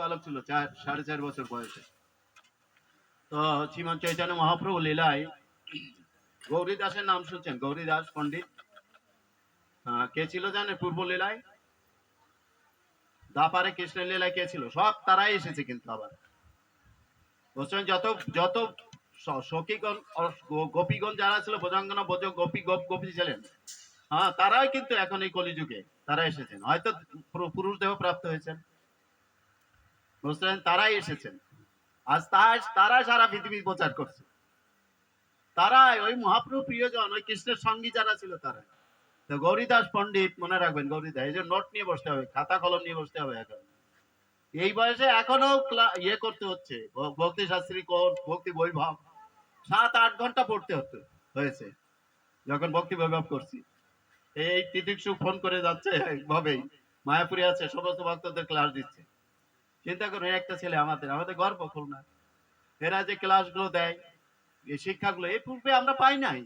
বালক ছিল, চার, সাড়ে চার বছর বয়সে। তো শ্রীমান চৈতন্য মহাপ্রভু লীলায় গৌরী দাসের নাম শুনছেন, গৌরী দাস পণ্ডিত। কে ছিল জানেন পূর্ব লীলায়? দাপারে কৃষ্ণের লীলায় কে ছিল? সব তারাই এসেছে কিন্তু আবার। বুঝছেন যত যত সখীগণ গোপীগণ যারা ছিল বোজাঙ্গনা বোজ, গোপী, গোপ, গোপী ছিলেন হ্যাঁ তারাই কিন্তু এখন এই কলিযুগে, তারা এসেছেন। হয়তো পুরুষ দেহ প্রাপ্ত হয়েছেন। বুঝলেন তারাই এসেছেন। আজ তাই তারা সারা পৃথিবী প্রচার করছে। তারাই, ওই মহাপ্রভু প্রিয়জন, ওই কৃষ্ণের সঙ্গী যারা ছিল তারা। তো গৌরীদাস পণ্ডিত, মনে রাখবেন গৌরীদাস এই যে নোট নিয়ে বসতে হবে, খাতা কলম নিয়ে বসতে হবে এখন। এই বয়সে এখনও ইয়ে করতে হচ্ছে ভক্তি শাস্ত্রী কোর্স ভক্তি বৈভব। সাত, আট ঘণ্টা পড়তে হতো হয়েছে, যখন ভক্তি বৈভব করছি। এই তিতিক্ষু ফোন করে যাচ্ছে, ভাবেই, মায়াপুরে আছে, সমস্ত ভক্তদের ক্লাস দিচ্ছে। চিন্তা করুন একটা ছেলে আমাদের আমাদের গর্ব খুলনা এরা যে ক্লাসগুলো দেয়, এই শিক্ষাগুলো এই পূর্বে আমরা পাই নাই।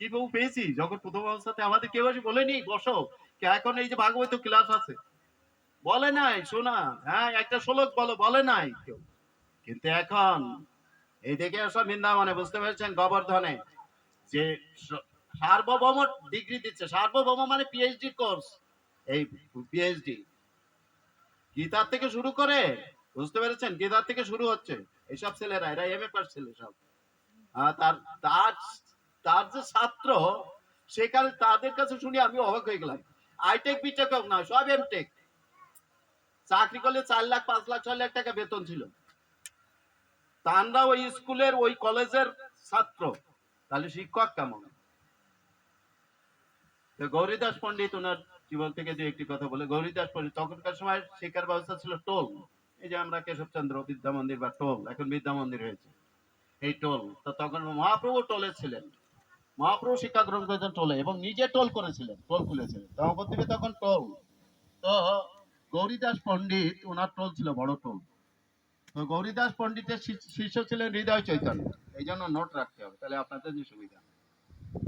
কি বহু পেয়েছি? যখন প্রথম অবস্থাতে আমাদের কেউ এসে বলেনি, বসো এখন এই যে ভাগবত ক্লাস আছে? বলে নাই, শোনা হ্যাঁ একটা শ্লোক বলো, বলে নাই কেউ। কিন্তু এখন, এই দেখে সব বৃন্দাবনে, বুঝতে পেরেছেন গোবর্ধনে, যে সার্বভৌম ডিগ্রি দিচ্ছে। সার্বভৌম মানে পিএইচডি কোর্স এই পিএইচডি গীতার থেকে শুরু করে, বুঝতে পেরেছেন? গীতার থেকে শুরু হচ্ছে। এইসব ছেলেরা, এরা এম এ পাস ছেলে সব। তার তার যে ছাত্র সেখানে তাদের কাছে শুনে আমি অবাক হয়ে গেলাম। আইটেক বিটেক না সব এমটেক চাকরি করলে চার লাখ, পাঁচ লাখ, ছয় লাখ টাকা বেতন ছিল। তানরা ওই স্কুলের, ওই কলেজের ছাত্র। তাহলে শিক্ষক কেমন? গৌরীদাস পণ্ডিত, ওনার জীবন থেকে যে একটি কথা বলে, গৌরীদাস পণ্ডিত তখনকার সময় শিক্ষার ব্যবস্থা ছিল টোল। এই যে আমরা কেশবচন্দ্র বিদ্যা মন্দির বা টোল, এখন বিদ্যা মন্দির হয়েছে। এই টোল, তো তখন মহাপ্রভু টোলে ছিলেন। মহাপ্রভু শিক্ষা গ্রহণ করেছেন টোলে এবং নিজে টোল করেছিলেন, টোল খুলেছিলেন। নবদ্বীপে তখন টোল। তো গৌরীদাস পণ্ডিত, ওনার টোল ছিল বড় টোল। তো গৌরীদাস পণ্ডিতের শিষ্য ছিলেন হৃদয় চৈতন্য। এই জন্য নোট রাখতে হবে, তাহলে আপনাদের যে সুবিধা।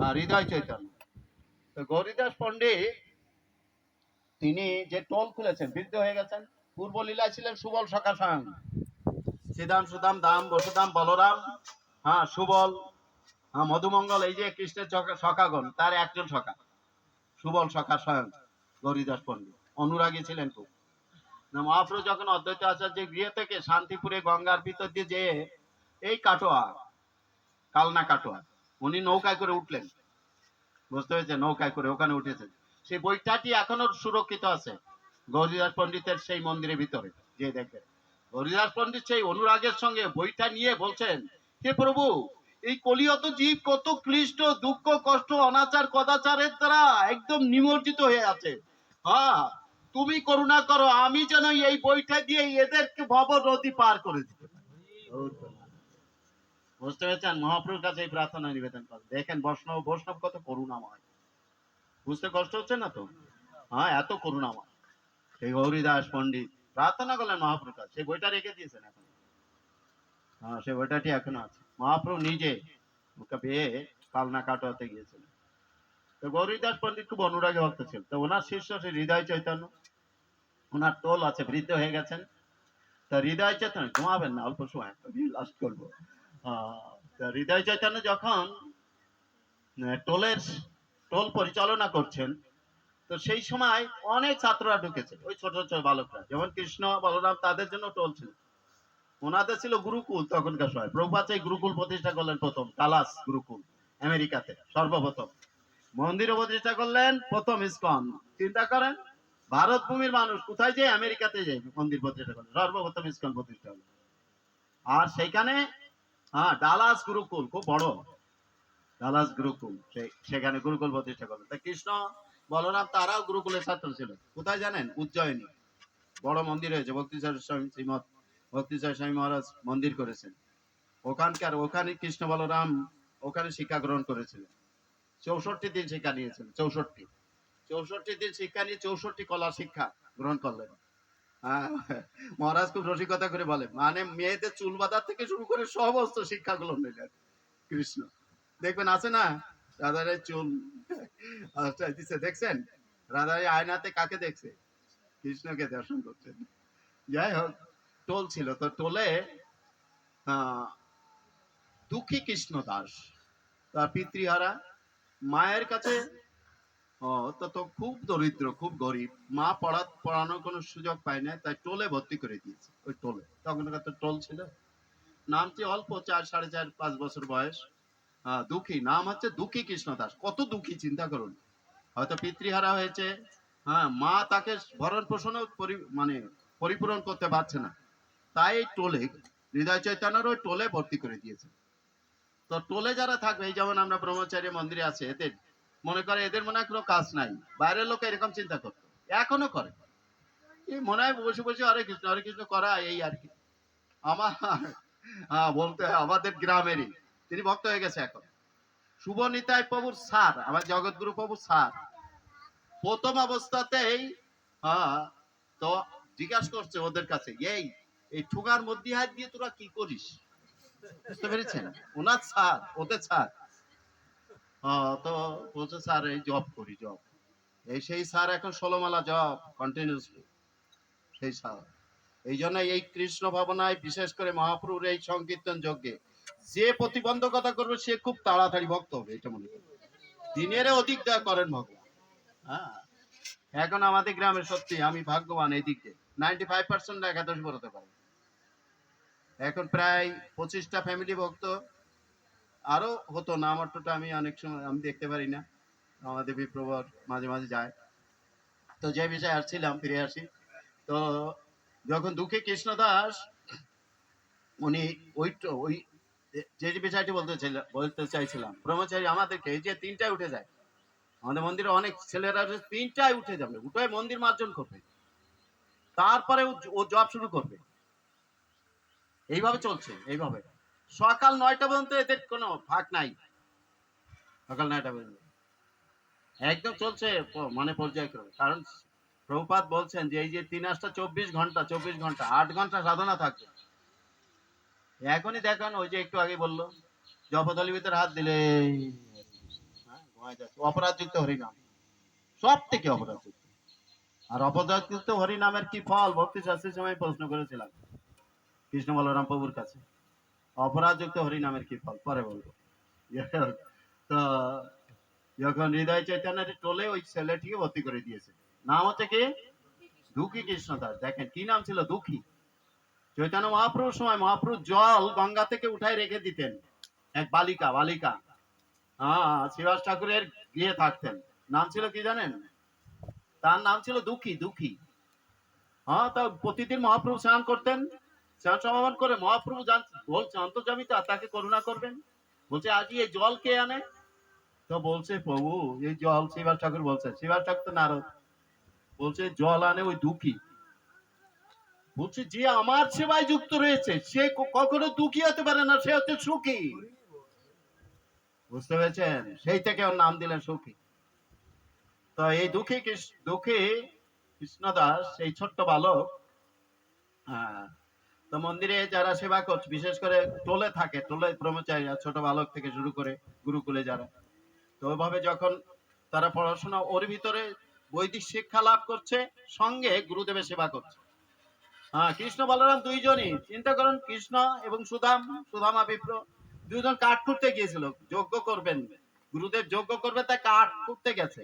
আর হৃদয় চৈতন্য। তো গৌরীদাস পণ্ডিত তিনি যে টোল খুলেছেন, বৃদ্ধ হয়ে গেছেন, পূর্ব লীলায় ছিলেন সুবল সখা স্বয়ং শ্রীদাম সুদাম, দাম, বসুদাম, বলরাম হ্যাঁ সুবল হ্যাঁ মধুমঙ্গল, এই যে কৃষ্ণের সখাগণ, তার একজন সখা, সুবল সখা স্বয়ং গৌরীদাস পণ্ডিত। অনুরাগী ছিলেন খুব। না মহাপ্রভু যখন অদ্বৈত আচার্য গৃহ থেকে শান্তিপুরে গঙ্গার ভিতর দিয়ে যে এই কাটোয়া, কালনা কাটোয়া, উনি নৌকায় করে উঠলেন। বুঝতে পেরেছেন? নৌকায় করে ওখানে উঠেছেন। সেই বইটাটি এখনও সুরক্ষিত আছে গৌরীদাস পণ্ডিতের সেই মন্দিরের ভিতরে, যে দেখবেন হরিদাস পণ্ডিত সেই অনুরাগের সঙ্গে বইটা নিয়ে বলছেন, হে প্রভু, এই কলিয়ত জীব কত ক্লিষ্ট, দুঃখ, কষ্ট, অনাচার, কদাচারের দ্বারা একদম নিমজ্জিত হয়ে আছে। হ্যাঁ তুমি করুণা করো, আমি যেন এই বইটা দিয়ে এদেরকে ভব নদী পার করে দিতে বুঝতে পেরেছেন? মহাপ্রভুর কাছে এই প্রার্থনা নিবেদন করেন দেখেন বৈষ্ণব বৈষ্ণব কত করুণাময়। বুঝতে কষ্ট হচ্ছে না তো? হ্যাঁ এত করুণাময় সেই হরিদাস পণ্ডিত প্রার্থনা করলেন মহাপ্রভুর সেই বইটা রেখে দিয়েছেন এখন। হ্যাঁ সেই বইটাটি এখনও আছে। মহাপ্রভু নিজে ওকে পেয়ে কালনা কাটোয়াতে গিয়েছিলেন। তো গৌরীদাস পণ্ডিত খুব অনুরাগী ভক্ত ছিল তো ওনার শিষ্য সে হৃদয় চৈতন্য ওনার টোল আছে বৃদ্ধ হয়ে গেছেন। তা হৃদয় চৈতন্য ঘুমাবেন না অল্প সময় লাস্ট করব। আহ, হৃদয় চৈতন্য যখন টোলের টোল পরিচালনা করছেন, তো সেই সময় অনেক ছাত্ররা ঢুকেছে, ওই ছোট ছোট বালকরা। যেমন কৃষ্ণ, বলরাম, তাদের জন্য টোল ছিল। ওনাদের ছিল গুরুকুল তখনকার সময়। প্রভুপাত গুরুকুল প্রতিষ্ঠা করলেন প্রথম তালাস গুরুকুল, আমেরিকাতে, সর্বপ্রথম। মন্দিরও প্রতিষ্ঠা করলেন, প্রথম ইসকন। চিন্তা করেন ভারত ভূমির মানুষ কোথায় যে আমেরিকাতে যায় মন্দির প্রতিষ্ঠা করলেন? সর্বপ্রথম ইসকন প্রতিষ্ঠা হলো। আর সেইখানে হ্যাঁ ডালাস গুরুকুল, খুব বড়। ডালাস গুরুকুল সেখানে গুরুকুল প্রতিষ্ঠা করলেন তা কৃষ্ণ বলরাম তারাও গুরুকুলের ছাত্র ছিল। কোথায় জানেন? উজ্জয়িনী। বড় মন্দির হয়েছে ভক্তিচার স্বামী শ্রীমৎ ভক্তিচার স্বামী মহারাজ মন্দির করেছেন। ওখানকার ওখানে কৃষ্ণ বলরাম ওখানে শিক্ষা গ্রহণ করেছিলেন। চৌষট্টি দিন শিক্ষা নিয়েছিলেন চৌষট্টি। চৌষট্টি দিন শিক্ষা নিয়ে চৌষট্টি কলা শিক্ষা গ্রহণ করলেন। হ্যাঁ, মহারাজ খুব রসিকতা করে বলে মানে মেয়েদের চুল বাঁধার থেকে শুরু করে সমস্ত শিক্ষাগুলো নিলেন কৃষ্ণ। দেখবেন আছে না? রাধারের চুল। দিছে, দেখছেন? রাধারানী আয়নাতে কাকে দেখছে? কৃষ্ণকে দর্শন করছেন। যাই হোক টোল ছিল। তো টোলে দুঃখী কৃষ্ণ দাস তার পিতৃহারা মায়ের কাছে তো তো খুব দরিদ্র খুব গরিব। মা পড়া পড়ানোর কোনো সুযোগ পায় না তাই টোলে ভর্তি করে দিয়েছে। ওই টোলে। তখন তো টোল ছিল। নামটি অল্প চার সাড়ে চার পাঁচ বছর বয়স। দুঃখী। নাম হচ্ছে দুঃখী কৃষ্ণ দাস। কত দুঃখী, চিন্তা করুন। হয়তো পিতৃহারা হয়েছে হ্যাঁ মা তাকে ভরণ পোষণও পরি- মানে পরিপূরণ করতে পারছে না। তাই এই টোলে, হৃদয় চৈতন্যের ওই টোলে ভর্তি করে দিয়েছে। তো টোলে যারা থাকবে, এই যেমন আমরা ব্রহ্মচারী মন্দিরে আছে, এদের মনে করে এদের মনে হয় কোনো কাজ নাই। বাইরের লোক এরকম চিন্তা করতো। এখনও করে। এই মনে হয় বসে বসে হরে কৃষ্ণ হরে কৃষ্ণ করা এই আর কি। আমার হ্যাঁ বলতে আমাদের গ্রামেরই। তিনি ভক্ত হয়ে গেছে এখন। শুভ নিতাই প্রভুর স্যার আমার জগৎগুরু প্রভুর স্যার প্রথম অবস্থাতেই হ্যাঁ তো জিজ্ঞাসা করছে ওদের কাছে, এই এই ঠোকার মধ্যে হাত দিয়ে তোরা কি করিস? বুঝতে পেরেছেন? ওনার ওদের তো বলছে, স্যার, এই জব করি জব এই সেই স্যার এখন ষোলোমালা জব কন্টিনিউসলি সেই স্যার এই জন্য এই কৃষ্ণ ভাবনায় বিশেষ করে মহাপ্রভুর এই সংকীর্তন যজ্ঞে যে প্রতিবন্ধকতা করবে, সে খুব তাড়াতাড়ি ভক্ত হবে, এটা মনে করি। দিনের অধিক দয়া করেন ভগবান। হ্যাঁ। এখন আমাদের গ্রামে সত্যি আমি ভাগ্যবান এই দিক নাইনটি ফাইভ পার্সেন্ট একাদশী এখন প্রায় পঁচিশটা ফ্যামিলি ভক্ত। আরও হতো না আমার আমি অনেক সময় আমি দেখতে পারি না। আমাদের বিপ্রবর মাঝে মাঝে যায়। তো যে বিষয়ে আসছিলাম, ফিরে আসি। তো যখন দুঃখী কৃষ্ণ দাস উনি ওই ওই যে যে বিষয়টি বলতে বলতে চাইছিলাম, ব্রহ্মচারী আমাদেরকে এই যে তিনটায় উঠে যায়, আমাদের মন্দিরে অনেক ছেলেরা তিনটায় উঠে যাবে, উঠে মন্দির মার্জন করবে, তারপরে ও- জব শুরু করবে। এইভাবে চলছে, এইভাবে। সকাল নয়টা পর্যন্ত এদের কোনো ফাঁক নাই। সকাল নয়টা পর্যন্ত। একদম চলছে মানে পর্যায়ক্রমে। কারণ প্রভুপাত বলছেন যে, এই যে তিন আসটা চব্বিশ ঘণ্টা চব্বিশ ঘণ্টা, আট ঘণ্টা সাধনা থাকবে। এখনই দেখান, ওই যে একটু আগে বলল। জপদলের ভিতরে হাত দিলে অপরাধযুক্ত হরিনাম। সব থেকে অপরাধযুক্ত আর অপরাধযুক্ত হরিনামের কি ফল? ভক্তি শাস্ত্রীর সময় প্রশ্ন করেছিলাম কৃষ্ণ বলরাম প্রভুর কাছে। অপরাধযুক্ত হরিনামের কি ফল? পরে বলব। তো যখন হৃদয় চৈতন্যের টোলে ওই ছেলেটিকে ভর্তি করে দিয়েছে। নাম হচ্ছে কি? দুঃখী কৃষ্ণ দাস। দেখেন, কি নাম ছিল? দুঃখী। চৈতন্য মহাপ্রভুর সময় মহাপ্রভু জল গঙ্গা থেকে উঠায় রেখে দিতেন। এক বালিকা বালিকা। হ্যাঁ শিবাস ঠাকুরের গৃহে থাকতেন। নাম ছিল কি জানেন? তার নাম ছিল দুঃখী দুঃখী। হ্যাঁ তা প্রতিদিন মহাপ্রভু স্নান করতেন। স্নান সমাপন করে মহাপ্রভু বলছে অন্তর্জামিতা তাকে করুণা করবেন। বলছে আজই এই জল কে আনে? তো বলছে, প্রভু, এই জল শিবাস ঠাকুর বলছে শিবাস ঠাকুর তো নারদ। বলছে, জল আনে ওই দুঃখী। বলছে, যে আমার সেবায় যুক্ত রয়েছে, সে কখনো দুঃখী হতে পারে না, সে হচ্ছে সুখী। বুঝতে পেরেছেন? সেই থেকে ওর নাম দিলেন সুখী। তো এই দুঃখী দুঃখী কৃষ্ণদাস এই ছোট্ট বালক হ্যাঁ তো মন্দিরে যারা সেবা করছে, বিশেষ করে টোলে থাকে, টোলে ব্রহ্মচারীরা, ছোট বালক থেকে শুরু করে গুরুকুলে যারা, তো ওইভাবে যখন তারা পড়াশোনা, ওর ভিতরে বৈদিক শিক্ষা লাভ করছে, সঙ্গে গুরুদেবের সেবা করছে। হ্যাঁ কৃষ্ণ বলরাম দুইজনই। চিন্তা করুন, কৃষ্ণ এবং সুদাম, সুদামা বিপ্র দুইজন কাঠ খুঁড়তে গিয়েছিল, যজ্ঞ করবেন। গুরুদেব যজ্ঞ করবে, তাই কাঠ খুঁড়তে গেছে।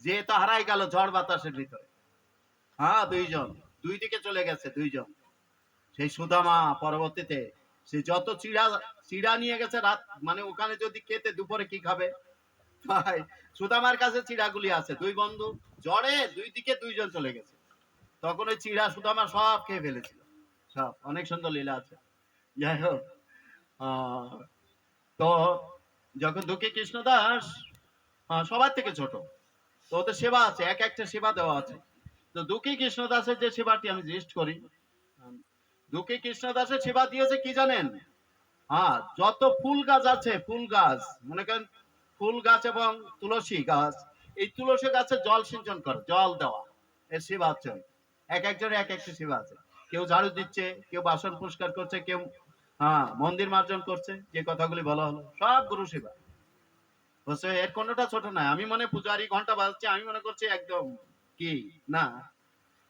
যে তো হারাই গেল ঝড় বাতাসের ভিতরে। হ্যাঁ দুইজন, দুই দিকে চলে গেছে দুইজন। সেই সুদামা পরবর্তীতে, সে যত চিড়া চিড়া নিয়ে গেছে রাত মানে ওখানে যদি খেতে দুপুরে কি খাবে? তাই সুদামার কাছে চিড়াগুলি আছে। দুই বন্ধু জ্বরে দুই দিকে দুইজন চলে গেছে। তখন ওই চিড়া সুদামা সব খেয়ে ফেলেছিল। সব, অনেক সুন্দর লীলা আছে। যাই হোক তো যখন দুঃখী কৃষ্ণদাস সবার থেকে ছোট, তো ওদের সেবা আছে, এক একটা সেবা দেওয়া আছে। তো দুঃখী কৃষ্ণদাসের যে সেবাটি আমি জিজ্ঞেস করি, দুঃখী কৃষ্ণদাসের সেবা দিয়েছে কি জানেন? হ্যাঁ যত ফুল গাছ আছে, ফুল গাছ, মনে করেন ফুল গাছ এবং তুলসী গাছ, এই তুলসী গাছে জল সিঞ্চন করে, জল দেওয়া, এর সেবা হচ্ছে। এক একজনের এক একটা সেবা আছে। কেউ ঝাড়ু দিচ্ছে, কেউ বাসন পরিষ্কার করছে, কেউ হ্যাঁ মন্দির মার্জন করছে, যে কথাগুলি বলা হলো, সব গুরু সেবা। বলছে, এর কোনটা ছোট না, আমি মনে পূজারি ঘণ্টা বাজছে, আমি মনে করছি একদম কি, না।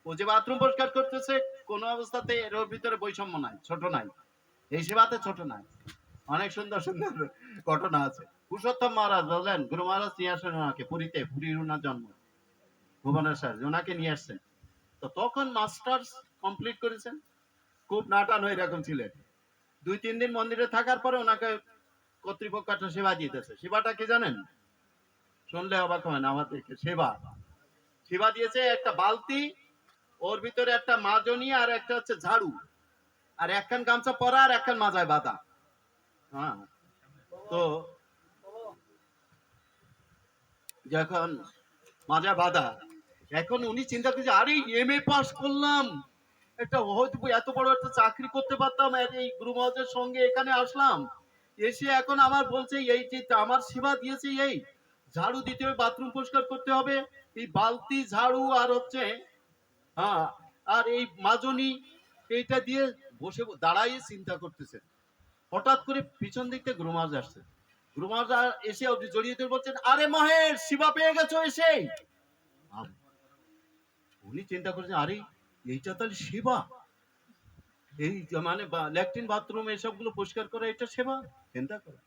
ও যে বাথরুম পরিষ্কার করতেছে, কোনো অবস্থাতে এর ভিতরে বৈষম্য নাই, ছোট নাই। এই সেবাতে ছোট নাই। অনেক সুন্দর সুন্দর ঘটনা আছে। পুরুষোত্তম মহারাজ বললেন, গুরু মহারাজ নিয়ে আসেন ওনাকে, পুরীতে, পুরীর জন্ম। ভুবনেশ্বর, ওনাকে নিয়ে আসছেন। তো তখন মাস্টার্স কমপ্লিট করেছেন। খুব নাটানো এরকম ছিলেন। দুই, তিন দিন মন্দিরে থাকার পরে ওনাকে কর্তৃপক্ষ একটা সেবা দিতেছে। সেবাটা কি জানেন? শুনলে অবাক হবেন আমাদেরকে, সেবা। সেবা দিয়েছে একটা বালতি, ওর ভিতরে একটা মাজনি আর একটা হচ্ছে ঝাড়ু। আর একখান গামছা পরা আর একখান মাজায় বাঁধা। হ্যাঁ। তো যখন মাজা বাঁধা এখন উনি চিন্তা করছে, আরে এম এ পাস করলাম। একটা হয়তো এত বড় একটা চাকরি করতে পারতাম এই গুরু মহারাজের সঙ্গে এখানে আসলাম। এসে এখন আমার বলছে, এই যে আমার সেবা দিয়েছে এই, ঝাড়ু দিতে হবে, বাথরুম পরিষ্কার করতে হবে। এই বালতি, ঝাড়ু আর হচ্ছে হ্যাঁ আর এই মাজনি, এইটা দিয়ে বসে দাঁড়াই চিন্তা করতেছে। হঠাৎ করে পিছন দিক থেকে গুরুমাজ আসছে। গুরুমাজ এসে জড়িয়ে বলছেন, আরে মহেশ শিবা পেয়ে গেছো এসে। উনি চিন্তা করছেন, আরে, এইটা তাহলে সেবা। এই মানে ল্যাট্রিন বাথরুম এসবগুলো পরিষ্কার করা, এটা সেবা? চিন্তা করো।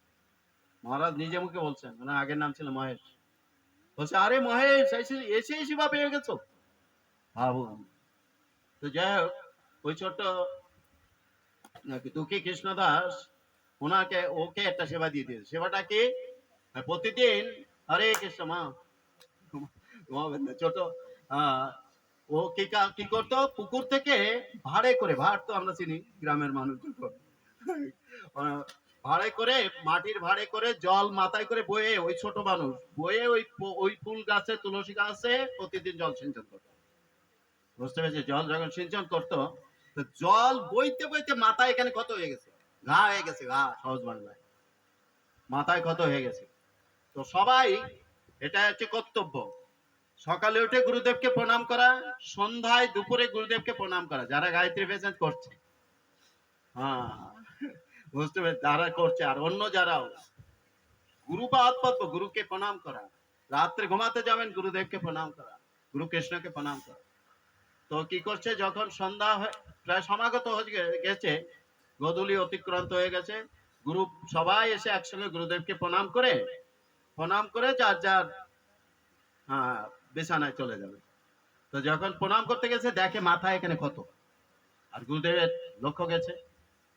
মহারাজ নিজে মুখে বলছেন মানে আগের নাম ছিল মহেশ। বলছে, আরে মহেশ, এসে শিবা পেয়ে গেছো। ভাবুন তো যাই হোক, ওই ছোট্ট নাকি দুঃখী কৃষ্ণদাস ওনাকে, ওকে একটা সেবা দিয়ে দিয়েছে। সেবাটা কি? প্রতিদিন, হরে কৃষ্ণ মা। ছোট ও কি কা- করতো? পুকুর থেকে ভাড়ে করে, ভাড় তো আমরা চিনি, গ্রামের মানুষ ভাড়ে করে, মাটির ভাড়ে করে, জল মাথায় করে বয়ে ওই ছোট মানুষ, বয়ে ওই ওই ফুল গাছে, তুলসী গাছে প্রতিদিন জল সিঞ্চন করতো। বুঝতে পেরেছি? জল যখন সিঞ্চন করতো, তো জল বইতে বইতে মাথায় এখানে কত হয়ে গেছে। ঘা হয়ে গেছে, ঘা, সহজ বাংলায়। মাথায় কত হয়ে গেছে। তো সবাই, এটা হচ্ছে কর্তব্য। সকালে উঠে গুরুদেবকে প্রণাম করা, সন্ধ্যায় দুপুরে গুরুদেবকে প্রণাম করা, যারা গায়ত্রী ভেষণ করছে। হ্যাঁ বুঝতে পেরেছি, যারা করছে, আর অন্য যারাও। গুরু বা গুরুকে প্রণাম করা। রাত্রে ঘুমাতে যাবেন, গুরুদেবকে প্রণাম করা, গুরু কৃষ্ণকে প্রণাম করা। তো কি করছে, যখন সন্ধ্যা প্রায় সমাগত হয়ে গেছে, গধূলি অতিক্রান্ত হয়ে গেছে, গুরু সবাই এসে একসঙ্গে গুরুদেবকে প্রণাম করে প্রণাম করে যার যার হ্যাঁ বিছানায় চলে যাবে। তো যখন প্রণাম করতে গেছে, দেখে মাথা এখানে কত আর গুরুদেবের লক্ষ্য গেছে।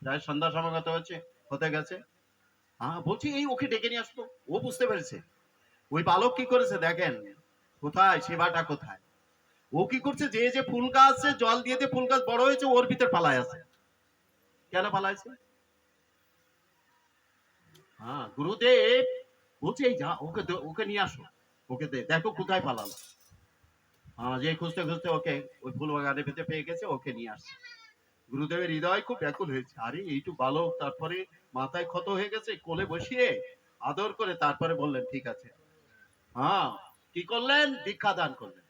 প্রায় সন্ধ্যা সমাগত হচ্ছে হতে গেছে। হ্যাঁ বলছি, এই ওকে ডেকে নিয়ে আসতো? ও বুঝতে পেরেছে। ওই বালক কি করেছে দেখেন? কোথায়? সেবাটা কোথায়? ও কি করছে? যে যে ফুল গাছে জল দিয়ে দিয়ে ফুল গাছ বড় হয়েছে, ওর ভিতর পালায় আছে। কেন পালাইছে হ্যাঁ গুরুদেব বলছে, এই যা, ওকে ওকে নিয়ে আসো। ওকে দেখো কোথায় পালালো। হ্যাঁ যে খুঁজতে খুঁজতে ওকে ওই ফুল বাগানের ভিতরে পেয়ে গেছে, ওকে নিয়ে আসছে। গুরুদেবের হৃদয় খুব ব্যাকুল হয়েছে। আরে এইটু বালক তারপরে মাথায় ক্ষত হয়ে গেছে, কোলে বসিয়ে আদর করে তারপরে বললেন, ঠিক আছে। হ্যাঁ কি করলেন? দীক্ষা দান করলেন।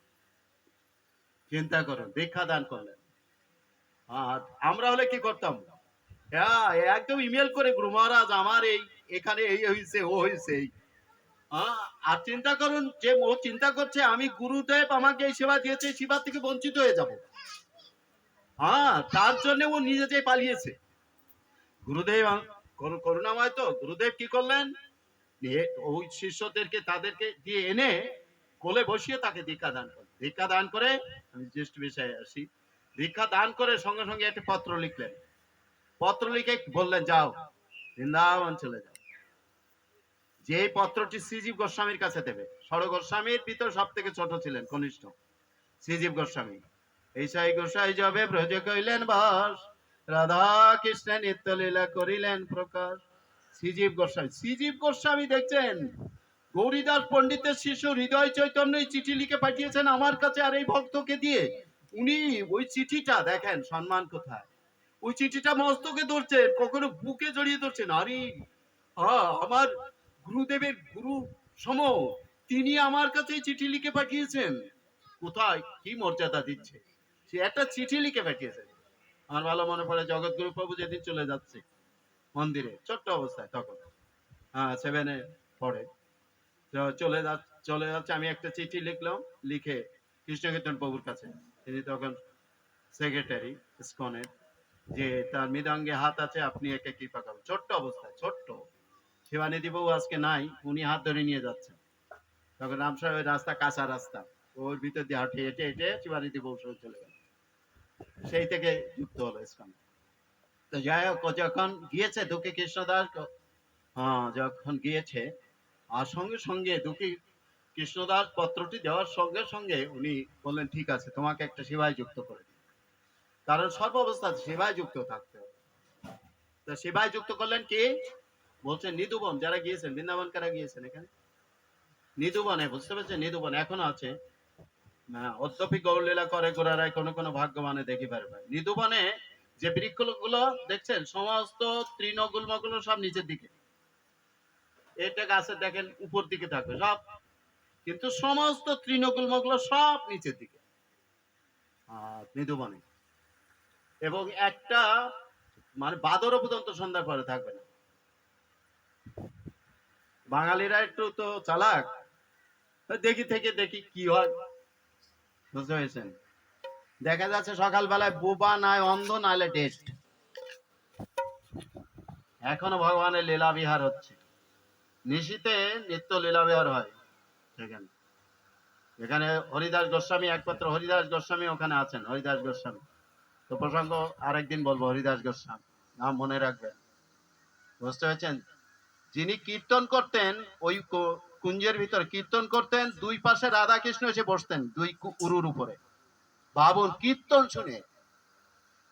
চিন্তা করুন, দীক্ষা দান করলেন। আর আমরা হলে কি করতাম? হ্যাঁ একদম ইমেল করে, গুরু মহারাজ, আমার এই, এখানে এই হয়েছে ও হয়েছে এই আর চিন্তা করুন, যে ও চিন্তা করছে, আমি গুরুদেব আমাকে এই সেবা দিয়েছে, এই সেবা থেকে বঞ্চিত হয়ে যাব। হ্যাঁ তার জন্য ও নিজে যে পালিয়েছে। গুরুদেব করুণাময় তো, গুরুদেব কি করলেন? ওই শিষ্যদেরকে, তাদেরকে দিয়ে এনে কোলে বসিয়ে তাকে দীক্ষা দান করে, দীক্ষা দান করে, আমি জ্যেষ্ঠ বিষয়ে আসি, দীক্ষা দান করে সঙ্গে সঙ্গে একটা পত্র লিখলেন। পত্র লিখে বললেন, যাও, বৃন্দাবন চলে যাও। যে পত্রটি শ্রীজীব গোস্বামীর কাছে দেবে। সর গোস্বামীর ভিতর সব থেকে ছোট ছিলেন, কনিষ্ঠ। শ্রীজীব গোস্বামী। এই সাই গোসাই যাবে ব্রজ কইলেন বাস, রাধা কৃষ্ণ নিত্য লীলা করিলেন প্রকাশ। শ্রীজীব গোস্বামী। শ্রীজীব গোস্বামী দেখছেন? গৌরীদাস পণ্ডিতের শিষ্য হৃদয় চৈতন্য চিঠি লিখে পাঠিয়েছেন আমার কাছে আর এই ভক্তকে দিয়ে। উনি ওই চিঠিটা দেখেন, সম্মান কোথায়? ওই চিঠিটা মস্তকে ধরছেন কখনো বুকে জড়িয়ে ধরছেন আরে আমার গুরুদেবের গুরু সম, তিনি আমার কাছে চিঠি লিখে পাঠিয়েছেন। কোথায়? কি মর্যাদা দিচ্ছে? সে একটা চিঠি লিখে পাঠিয়েছে। আমার ভালো মনে পড়ে, জগৎগুরু প্রভু যেদিন চলে যাচ্ছে মন্দিরে, ছোট্ট অবস্থায় তখন। হ্যাঁ সেভেনে পড়ে চলে যা, চলে যাচ্ছে, আমি একটা চিঠি লিখলাম, লিখে কৃষ্ণ কীর্তন প্রভুর কাছে। তিনি তখন সেক্রেটারি ইস্কনের, যে তার মৃদাঙ্গে হাত আছে, আপনি একে কৃপা করুন। ছোট্ট অবস্থায়, ছোট্ট। শিবানিধি বাবু আজকে নাই, উনি হাত ধরে নিয়ে যাচ্ছেন। তখন রামসার ওই রাস্তা, কাঁচা রাস্তা, ওর ভিতর দিয়ে হাঁটে হেঁটে হেঁটে বাবু সঙ্গে চলে গেল। সেই থেকে যুক্ত হলো ইস্কন তো যাই হোক যখন গিয়েছে দুঃখী কৃষ্ণদাস হ্যাঁ যখন গিয়েছে, আর সঙ্গে সঙ্গে দুঃখী কৃষ্ণদাস পত্রটি দেওয়ার সঙ্গে সঙ্গে উনি বললেন, ঠিক আছে, তোমাকে একটা সেবায় যুক্ত করে দিই। কারণ সর্ব অবস্থাতে সেবায় যুক্ত থাকতে হবে। তো সেবায় যুক্ত করলেন কি? বলছেন নিধুবন যারা গিয়েছেন, বৃন্দাবন কারা গিয়েছেন এখানে? নিধুবনে বুঝতে পারছেন? নিধুবন এখনও আছে। অদ্যপি গৌরলীলা করে গোড়ারায় কোনো কোনো দেখি পারবে যে বৃক্ষগুলো দেখছেন, সমস্ত সব নিচের দিকে। এটা গাছের দেখেন, উপর দিকে থাকবে সব। কিন্তু সমস্ত তৃণগুল্মগুলো সব নিচের দিকে। মৃদুবনে এবং একটা মানে বাদরও পর্যন্ত সন্ধ্যার পরে থাকবে না। বাঙালিরা একটু তো চালাক। দেখি থেকে দেখি কি হয়। বুঝতে পেরেছেন? দেখা যাচ্ছে সকালবেলায় বোবা নয় অন্ধ নাহলে টেস্ট। এখনও ভগবানের লীলা বিহার হচ্ছে। নিশীতে নিত্য লীলা বিহার হয় সেখানে। এখানে হরিদাস গোস্বামী, একমাত্র হরিদাস গোস্বামী ওখানে আছেন, হরিদাস গোস্বামী। তো প্রসঙ্গ আরেকদিন বলব, হরিদাস গোস্বামী, নাম মনে রাখবেন। বুঝতে পেরেছেন? যিনি কীর্তন করতেন, ওই কুঞ্জের ভিতর কীর্তন করতেন, দুই পাশে রাধা কৃষ্ণ এসে বসতেন, দুই উরুর উপরে। বাবুর কীর্তন শুনে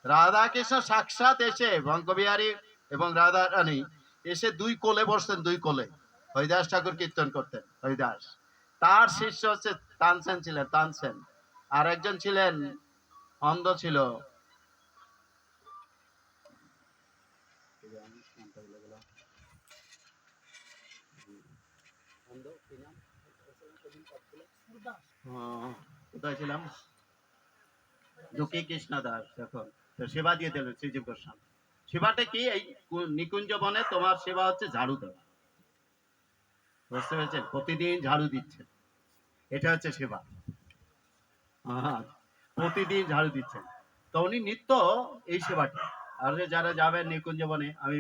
রাধা কৃষ্ণ সাক্ষাৎ এসে বঙ্কবিহারী এবং রাধা রানী এসে দুই কোলে বসতেন, দুই কোলে। হরিদাস ঠাকুর কীর্তন করতেন, হরিদাস। তার শিষ্য হচ্ছে তানসেন ছিলেন, তানসেন। আর একজন ছিলেন, অন্ধ ছিল হ্যাঁ, কোথায় ছিলাম? দুঃখী কৃষ্ণ দাস এখন সেবা দিয়ে দিলেন শ্রীজীব গোস্বামী। সেবাটা কি? এই নিকুঞ্জ বনে তোমার সেবা হচ্ছে ঝাড়ু দেওয়া। বুঝতে পেরেছেন? প্রতিদিন ঝাড়ু দিচ্ছেন। এটা হচ্ছে সেবা। প্রতিদিন ঝাড়ু দিচ্ছেন। তো উনি নিত্য এই সেবাটা। আর যারা যাবেন নিকুঞ্জ বনে, আমি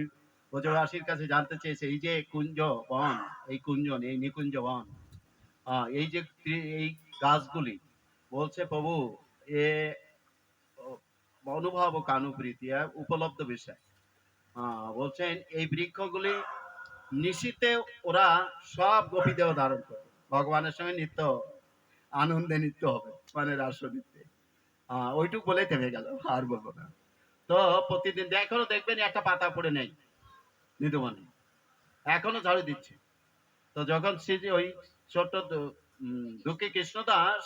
ব্রজবাসীর কাছে জানতে চেয়েছি, এই যে কুঞ্জ বন, এই কুঞ্জন, এই নিকুঞ্জ বন এই যে এই গাছগুলি। বলছে, প্রভু, এ অনুভব ও কানুপ্রীতি উপলব্ধ বিষয়। বলছেন, এই বৃক্ষগুলি নিশীতে ওরা সব গোপীদেহ ধারণ করে। ভগবানের সঙ্গে নিত্য আনন্দে নিত্য হবে মানে রাস নিত্যে ওইটুক বলে থেমে গেল, আর বলব না। তো প্রতিদিন এখনও দেখবেন একটা পাতা পড়ে নেই নিধুমনে এখনও ঝাড়ু দিচ্ছে। তো যখন শ্রী ওই ছোট্ট দুঃখী কৃষ্ণদাস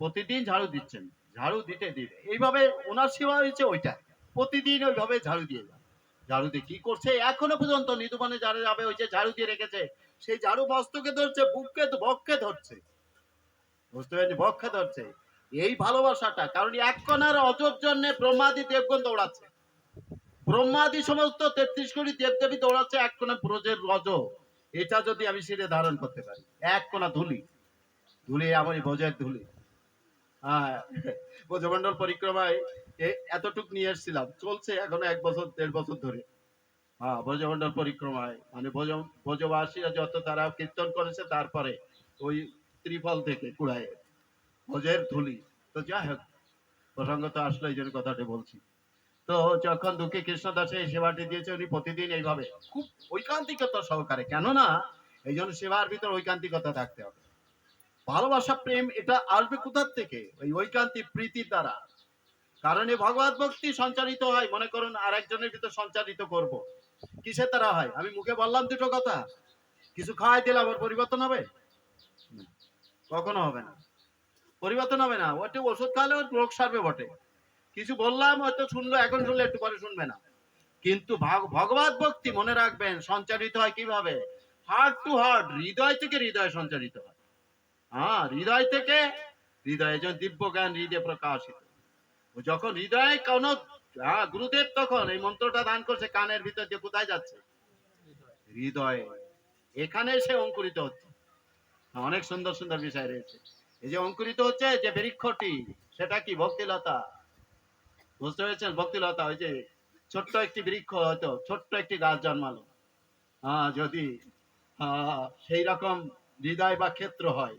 প্রতিদিন ঝাড়ু দিচ্ছেন, ঝাড়ু দিতে দিতে। এইভাবে ওনার সেবা হয়েছে ওইটা। প্রতিদিন ওইভাবে ঝাড়ু দিয়ে যান ঝাড়ু দিয়ে কি করছে? এখনও পর্যন্ত নিধুমনে যারা যাবে, ওই যে ঝাড়ু দিয়ে রেখেছে, সেই ঝাড়ু মস্তকে ধরছে, বুককে বক্ষে ধরছে। বুঝতে পেরেছি বক্ষে ধরছে। এই ভালোবাসাটা, কারণ এক কণার অজর জন্য ব্রহ্মাদি দেবগণ দৌড়াচ্ছে। ব্রহ্মাদি সমস্ত তেত্রিশ কোটি দেবদেবী দৌড়াচ্ছে, এক কোণা ব্রজের রজ। এটা যদি আমি শিরে ধারণ করতে পারি, এক কোণা ধুলি। ধুলি আমারই ব্রজের ধুলি। হ্যাঁ ব্রজমন্ডল পরিক্রমায় এ- এতটুক নিয়ে এসেছিলাম। চলছে এখনও এক বছর, দেড় বছর ধরে। হ্যাঁ ব্রজমন্ডল পরিক্রমায়। মানে ব্রজ ব্রজবাসীরা যত তারা কীর্তন করেছে, তারপরে ওই ত্রিফল থেকে কুড়ায়। ব্রজের ধুলি। তো যাই হোক, প্রসঙ্গ তো আসলো, এই জন্য কথাটি বলছি। তো যখন দুঃখী কৃষ্ণদাস এই সেবাটি দিয়েছে, উনি প্রতিদিন এইভাবে খুব ঐকান্তিকতা সহকারে। কেননা, এই জন্য সেবার ভিতর ঐকান্তিকতা থাকতে হবে। ভালোবাসা, প্রেম, এটা আসবে কোথার থেকে? ওই ঐকান্তিক প্রীতির দ্বারা। কারণ এই ভগবত ভক্তি সঞ্চারিত হয়, মনে করুন আর একজনের ভিতর সঞ্চারিত করব। কিসের দ্বারা হয়? আমি মুখে বললাম দুটো কথা। কিছু খাওয়াই দিলাম ওর পরিবর্তন হবে? কখনো হবে না। পরিবর্তন হবে না। ওটা ওষুধ খাওয়ালে রোগ সারবে বটে। কিছু বললাম, হয়তো শুনলো, এখন শুনলে একটু পরে শুনবে না। কিন্তু ভাগ- ভগবত ভক্তি মনে রাখবেন, সঞ্চারিত হয় কীভাবে? হার্ট টু হার্ট হৃদয় থেকে হৃদয় সঞ্চারিত হয়। হ্যাঁ হৃদয় থেকে হৃদয় যেমন দিব্য জ্ঞান হৃদয়ে প্রকাশিত। যখন হৃদয়ে কোনো হ্যাঁ গুরুদেব তখন এই মন্ত্রটা দান করছে, কানের ভিতর দিয়ে কোথায় যাচ্ছে? হৃদয়ে। এখানে সে অঙ্কুরিত হচ্ছে। অনেক সুন্দর সুন্দর বিষয় রয়েছে। এই যে অঙ্কুরিত হচ্ছে যে বৃক্ষটি, সেটা কি ভক্তিলতা? বুঝতে পেরেছেন? ভক্তিলতা, ওই যে ছোট্ট একটি বৃক্ষ হয়তো, ছোট্ট একটি গাছ জন্মালো। হ্যাঁ যদি সেই রকম হৃদয় বা ক্ষেত্র হয়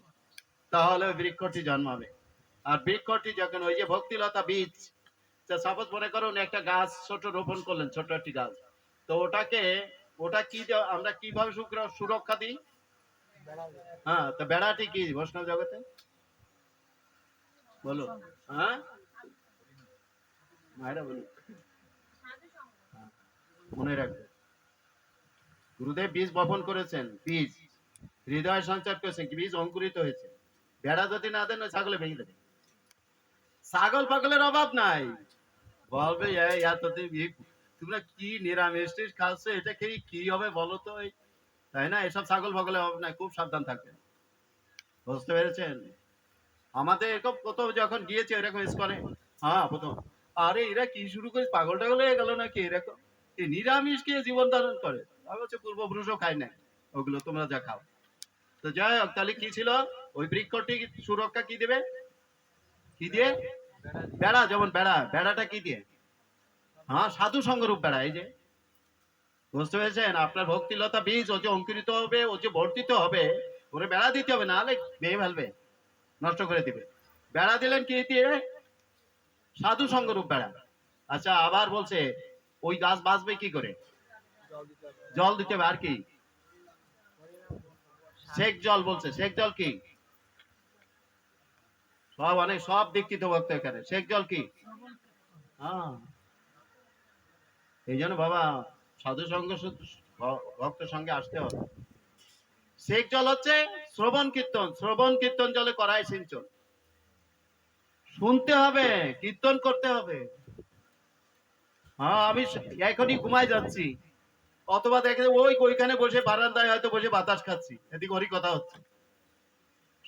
তাহলে ওই বৃক্ষটি জন্মাবে। আর বৃক্ষটি যখন ওই যে ভক্তিলতা বীজ সাপোজ মনে করুন একটা গাছ ছোট রোপণ করলেন ছোট একটি গাছ। তো ওটাকে ওটা কি আমরা কীভাবে সুরক্ষা দিই? হ্যাঁ তো বেড়াটি কি বৈষ্ণব জগতে? বলো। হ্যাঁ? মায়েরা হ্যাঁ, মনে রাখবে। গুরুদেব বীজ বপন করেছেন বীজ হৃদয় সঞ্চার করেছেন বীজ অঙ্কুরিত হয়েছে। বেড়া যদি না দেন ছাগলে ভেঙে দেবে। ছাগল পাগলের অভাব নাই। বলবে তোমরা কি নিরামিষ খাচ্ছ? এটা খেয়ে কি হবে বলো তো তাই না? এসব ছাগল পাগলের অভাব নাই, খুব সাবধান থাকবেন বুঝতে পেরেছেন? আমাদের এরকম কোথাও যখন গিয়েছে, এরকম ইস্কনে হ্যাঁ প্রথম। আরে, এরা কি শুরু করে, পাগল টাগল হয়ে গেল নাকি এরকম? এই নিরামিষ খেয়ে জীবন ধারণ করে? আমি হচ্ছে পূর্বপুরুষও খায় না ওগুলো তোমরা যা খাও। তো যাই হোক, তাহলে কি ছিল? ওই বৃক্ষটি সুরক্ষা কি দেবে? কি দিয়ে? বেড়া, যেমন বেড়া, বেড়াটা কি দিয়ে? হ্যাঁ সাধু সঙ্গরূপ বেড়া, এই যে। বুঝতে পেরেছেন? আপনার ভক্তিলতা বীজ ও যে অঙ্কুরিত হবে ও যে বর্ধিত হবে, ওরে বেড়া দিতে হবে নাহলে ভেঙে ফেলবে, নষ্ট করে দিবে। বেড়া দিলেন কি দিয়ে? সাধু সঙ্গরূপ বেড়া। আচ্ছা আবার বলছে, ওই গাছ বাঁচবে কি করে? জল দিতে হবে, আর কি। শেখ জল বলছে শেখ জল কি? সব অনেক, সব দীক্ষিত ভক্ত এখানে। শেখ জল কি? হ্যাঁ। এই জন্য বাবা সাধু সঙ্গ শুধু ভ- ভক্তের সঙ্গে আসতে হবে। শেখ জল হচ্ছে শ্রবণ কীর্তন শ্রবণ কীর্তন জলে করায় সিঞ্চন। শুনতে হবে, কীর্তন করতে হবে। হ্যাঁ আমি এখনই ঘুমাই যাচ্ছি। অথবা দেখে ওই ওইখানে বসে বারান্দায় হয়তো বসে বাতাস খাচ্ছি। এদিকে হরি কথা হচ্ছে।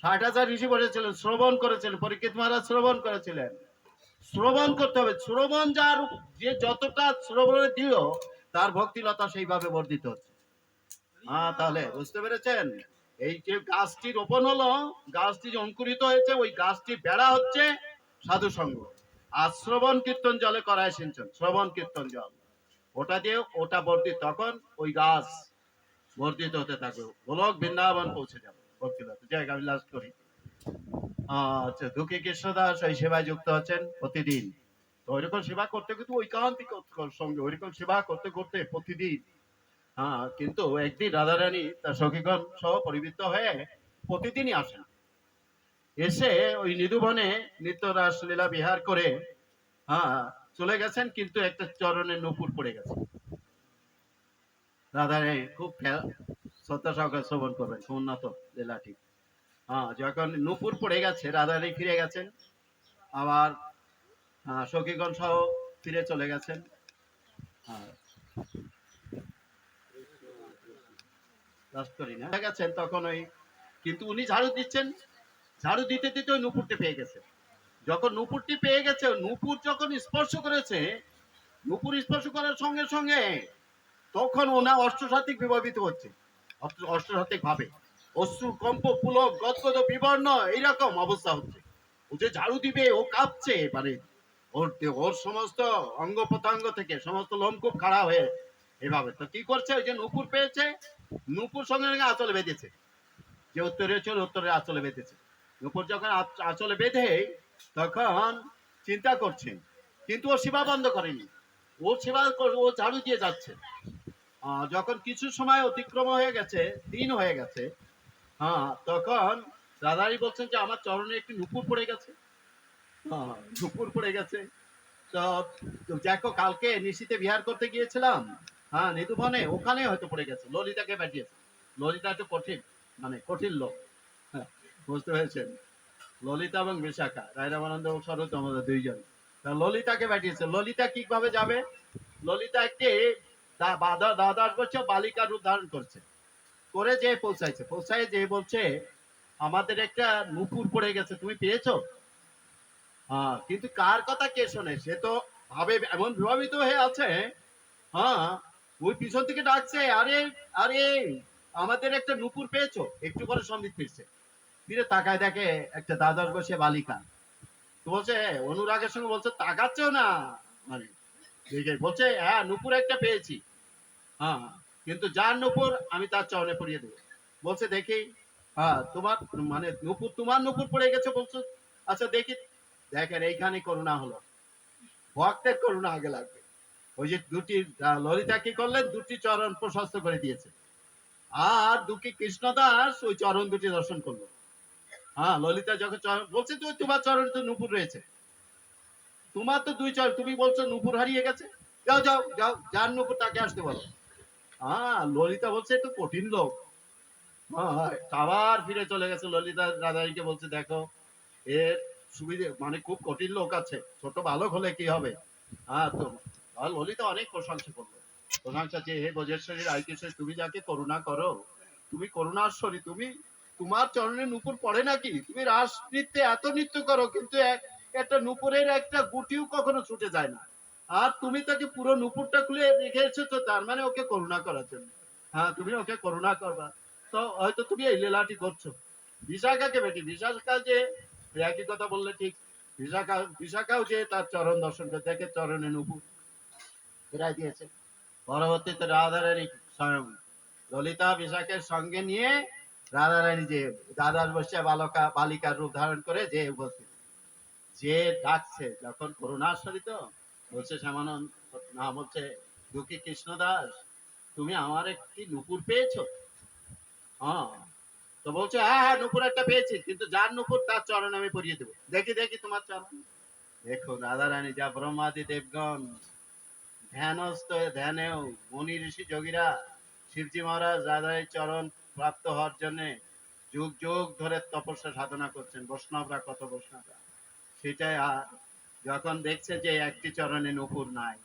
ষাট হাজার ঋষি বসেছিলেন শ্রবণ করেছিলেন, পরীক্ষিত মহারাজ শ্রবণ করেছিলেন। শ্রবণ করতে হবে। শ্রবণ যার, যে যতটা শ্রবণে দিল তার ভক্তিলতা সেইভাবে বর্ধিত হচ্ছে। হ্যাঁ তাহলে বুঝতে পেরেছেন? এই যে গাছটি রোপণ হলো, গাছটি যে অঙ্কুরিত হয়েছে, ওই গাছটি বেড়া হচ্ছে সাধু সঙ্গ। আর শ্রবণ কীর্তন জলে করায় সিঞ্চন, শ্রবণ কীর্তন জল। ওটা দিয়ে ওটা বর্ধিত, তখন ওই গাছ বর্ধিত হতে থাকবে। গোলক বৃন্দাবন পৌঁছে যাবে। জায়গা আমি লাস্ট করি। আচ্ছা এই সেবায় যুক্ত প্রতিদিন। তো ওইরকম সেবা করতে কিন্তু সঙ্গে, ওইরকম সেবা করতে করতে প্রতিদিন। হ্যাঁ কিন্তু একদিন তার সখীগণ সহ পরিবৃত্ত হয়ে প্রতিদিনই আসেন। এসে ওই নিধুবনে নিত্য রাসলীলা বিহার করে হ্যাঁ চলে গেছেন, কিন্তু একটা চরণে নুপুর পড়ে গেছে। রাধারানী খুব শ্রদ্ধা সহকারে শ্রবণ করবেন খুব উন্নত লীলাটি হ্যাঁ যখন নুপুর পড়ে গেছে, রাধারানী ফিরে গেছেন, আবার সখীগণ সহ ফিরে চলে গেছেন। হ্যাঁ। গেছেন তখন ওই, কিন্তু উনি ঝাড়ু দিচ্ছেন। ঝাড়ু দিতে দিতে ওই নুপুরটি পেয়ে গেছে। যখন নুপুরটি পেয়ে গেছে, নুপুর যখন স্পর্শ করেছে, নুপুর স্পর্শ করার সঙ্গে সঙ্গে তখন ওনা অষ্টসাত্বিক বিভাবিত হচ্ছে। অষ্ট- অষ্টসাত্বিক ভাবে। অশ্রু, কম্প, পুলক, গদগদ, বিবর্ণ, এইরকম অবস্থা হচ্ছে। ও যে ঝাড়ু দিবে, ও কাঁপছে মানে ওর ওর সমস্ত অঙ্গ প্রত্যঙ্গ থেকে সমস্ত লোমকূপ খাড়া হয়ে এভাবে। তো কি করছে? ওই যে নুপুর পেয়েছে, নুপুর সঙ্গে সঙ্গে আঁচলে বেঁধেছে। যে উত্তরে চলে উত্তরে আঁচলে বেঁধেছে। নুপুর যখন আঁচলে বেঁধে, তখন চিন্তা করছে, কিন্তু ও সেবা বন্ধ করেনি। ও সেবা ও ঝাড়ু দিয়ে যাচ্ছে। যখন কিছু সময় অতিক্রম হয়ে গেছে, দিন হয়ে গেছে হ্যাঁ তখন রাধারি বলছেন যে আমার চরণে একটি নুপুর পড়ে গেছে। হ্যাঁ নুপুর পড়ে গেছে। তো দেখো কালকে নিশিতে বিহার করতে গিয়েছিলাম। হ্যাঁ নিধুবনে ওখানে হয়তো পড়ে গেছে ললিতাকে পাঠিয়েছে। ললিতা একটু কঠিন মানে কঠিন লোক। হ্যাঁ, বুঝতে পেরেছেন? ললিতা এবং বিশাখা রায়রামানন্দ এবং শরৎ আমাদের দুইজন। ললিতাকে পাঠিয়েছে। ললিতা কীভাবে যাবে? ললিতা একটি দা- বাধা দাদার করছে বালিকার রূপ ধারণ করছে। করে যে পৌঁছাইছে, পৌঁছায় যে বলছে, আমাদের একটা নুপুর পড়ে গেছে, তুমি পেয়েছ? হ্যাঁ কিন্তু কার কথা কে শোনে, সে তো ভাবে, এমন প্রভাবিত হয়ে আছে হ্যাঁ ওই পিছন থেকে ডাকছে, আরে আরে, আমাদের একটা নুপুর পেয়েছ। একটু পরে সন্দীপ ফিরছে। ফিরে তাকায় দেখে একটা দ্বাদশ বসে বালিকা। তো বলছে, অনুরাগের সঙ্গে বলছে তাকাচ্ছেও না? মানে বলছে হ্যাঁ নুপুর একটা পেয়েছি। হ্যাঁ কিন্তু যার নুপুর, আমি তার চরণে পড়িয়ে দেবো। বলছে, দেখি হ্যাঁ তোমার মানে নুপুর, তোমার নুপুর পড়ে গেছে বলছো। আচ্ছা দেখি। দেখেন, এইখানে করুণা হলো। ভক্তের করুণা আগে লাগবে। ওই যে দুটি ললিতা কি করলেন? দুটি চরণ প্রশস্ত করে দিয়েছে। আর দুটি কৃষ্ণদাস ওই চরণ দুটি দর্শন করল। হ্যাঁ ললিতা যখন চরণ, বলছে, তো তোমার চরণে তো নুপুর রয়েছে। তোমার তো দুই চরণ, তুমি বলছো নুপুর হারিয়ে গেছে? যাও যাও যাও, যার নুপুর তাকে আসতে বলো। ললিতা বলছে একটু কঠিন লোক। আবার ফিরে চলে গেছে। ললিতা দাদাইকে বলছে, দেখো, এর সুবিধে মানে খুব কঠিন লোক আছে। ছোট বালক হলে কি হবে? হ্যাঁ তো ললিতা অনেক প্রশংসা করল। প্রশংসা যে হে বজেশ্বরী রায়কৃষ্ণ তুমি যাকে করুণা করো, তুমি করুণাশ্বরী, তুমি, তোমার চরণে নুপুর পড়ে নাকি? তুমি রাস এত নৃত্য করো, কিন্তু এক- একটা নুপুরের একটা গুটিও কখনো ছুটে যায় না। আর তুমি তাকে পুরো নুপুরটা খুলে রেখে এসেছ, তার মানে ওকে করুণা করার জন্য। হ্যাঁ তুমি ওকে করুণা করবা। তো হয়তো তুমি এই লীলাটি করছ। বিশাখাকে বেটি, বিশাখা যে, একই কথা বললে ঠিক। বিশাখা, বিশাখাও যে তার চরণ দর্শন করে দেখে চরণে নুপুর ফেরাই দিয়েছে। পরবর্তীতে রাধারানী স্বয়ং ললিতা বিশাখের সঙ্গে নিয়ে রাধারানী যে দাদার বসে বালকা, বালিকার রূপ ধারণ করে যে উপস্থিত। যে ডাকছে, যখন করুণাশ্বরী তো বলছে শ্যামানন্দ নাম হচ্ছে দুঃখী কৃষ্ণদাস, তুমি আমার একটি নুপুর পেয়েছ? হ্যাঁ। তো বলছে হ্যাঁ হ্যাঁ নুপুর একটা পেয়েছি, কিন্তু যার নুপুর তার চরণ আমি পরিয়ে দেবো। দেখি দেখি তোমার চরণ। দেখো, রাধারানী, যা ব্রহ্মাদি দেবগণ, ধ্যানস্থ, ধ্যানেও, মুনি ঋষি যোগীরা, শিবজি মহারাজ রাধার চরণ প্রাপ্ত হওয়ার জন্য যুগ যুগ ধরে তপস্যা সাধনা করছেন। বৈষ্ণবরা কত বৈষ্ণবরা। সেটাই আর যখন দেখছে যে একটি চরণে নুপুর নাই,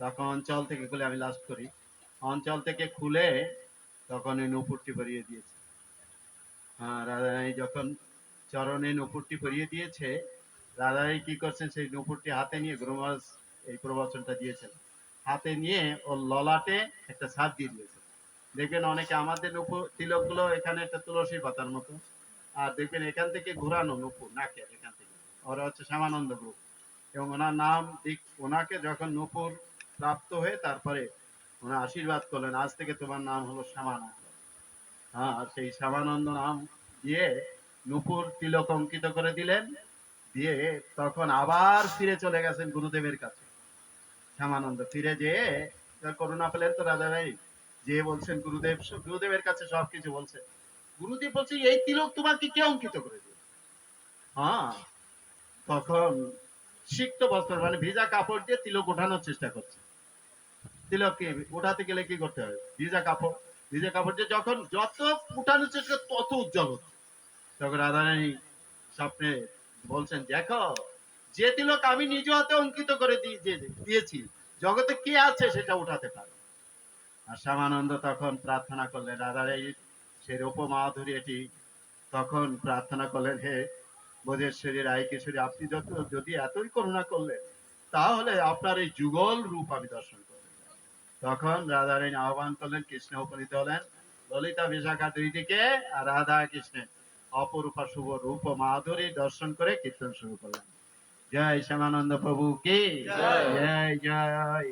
তখন অঞ্চল থেকে খুলে আমি লাস্ট করি অঞ্চল থেকে খুলে তখন ওই নুপুরটি ভরিয়ে দিয়েছে। হ্যাঁ যখন চরণে নুপুরটি ভরিয়ে দিয়েছে, রাধারানী কি করছেন, সেই নুপুরটি হাতে নিয়ে গুরুমাস এই প্রবচনটা দিয়েছেন। হাতে নিয়ে ওর ললাটে একটা ছাপ দিয়ে দিয়েছে। দেখবেন অনেকে আমাদের নুপুর তিলকগুলো এখানে একটা তুলসী পাতার মতো, আর দেখবেন এখান থেকে ঘোরানো নুপুর নাকের এখান থেকে ওরা হচ্ছে শ্যামানন্দ গ্রুপ। এবং ওনার নাম দিক, ওনাকে যখন নুপুর প্রাপ্ত হয়ে তারপরে ওনার আশীর্বাদ করলেন, আজ থেকে তোমার নাম হলো শ্যামানন্দ। হ্যাঁ সেই শ্যামানন্দ নাম দিয়ে নুপুর তিলক অঙ্কিত করে দিলেন, দিয়ে তখন আবার ফিরে চলে গেছেন গুরুদেবের কাছে। শ্যামানন্দ ফিরে যেয়ে করুণা পেলেন তো রাজা ভাই যে বলছেন গুরুদেব গুরুদেবের কাছে সবকিছু বলছে। গুরুদেব বলছে, এই তিলক তোমাকে কে অঙ্কিত করে দিল? হ্যাঁ তখন সিক্ত বস্ত্র মানে ভিজা কাপড় দিয়ে তিলক ওঠানোর চেষ্টা করছে। তিলককে ওঠাতে গেলে কি করতে হবে? ভিজা কাপড় ভিজা কাপড় দিয়ে যখন যত উঠানোর চেষ্টা তত উজ্জ্বল হচ্ছে। তখন রাধারানী স্বপ্নে বলছেন, দেখো, যে তিলক আমি নিজ হাতে অঙ্কিত করে দিয়ে- দিয়ে- দিয়েছি, জগতে কে আছে সেটা উঠাতে পারে? আর শ্যামানন্দ তখন প্রার্থনা করলেন, রাধারানী সেই রূপ মাধুরী এটি। তখন প্রার্থনা করলেন, হে বোধেশ্বরী রায় কিশোরী আপনি যত যদি এতই করুণা করলেন তাহলে আপনার এই যুগল রূপ আমি দর্শন করব। তখন রাধারানী আহ্বান করলেন কৃষ্ণ উপনীত হলেন। ললিতা বিশাখা দুই দিকে আর রাধা কৃষ্ণের অপরূপা শুভ রূপ মাধুরী দর্শন করে কীর্তন শুরু করলেন। জয় শ্যামানন্দ প্রভু কি? জয়। জয়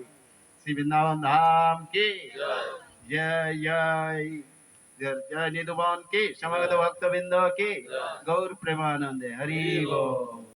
শ্রী বৃন্দাবন ধাম কি? জয় জয়। জয় জয় নিধুবন কি সমাগত ভক্তবৃন্দ কি গৌর প্রেমানন্দে হরি বল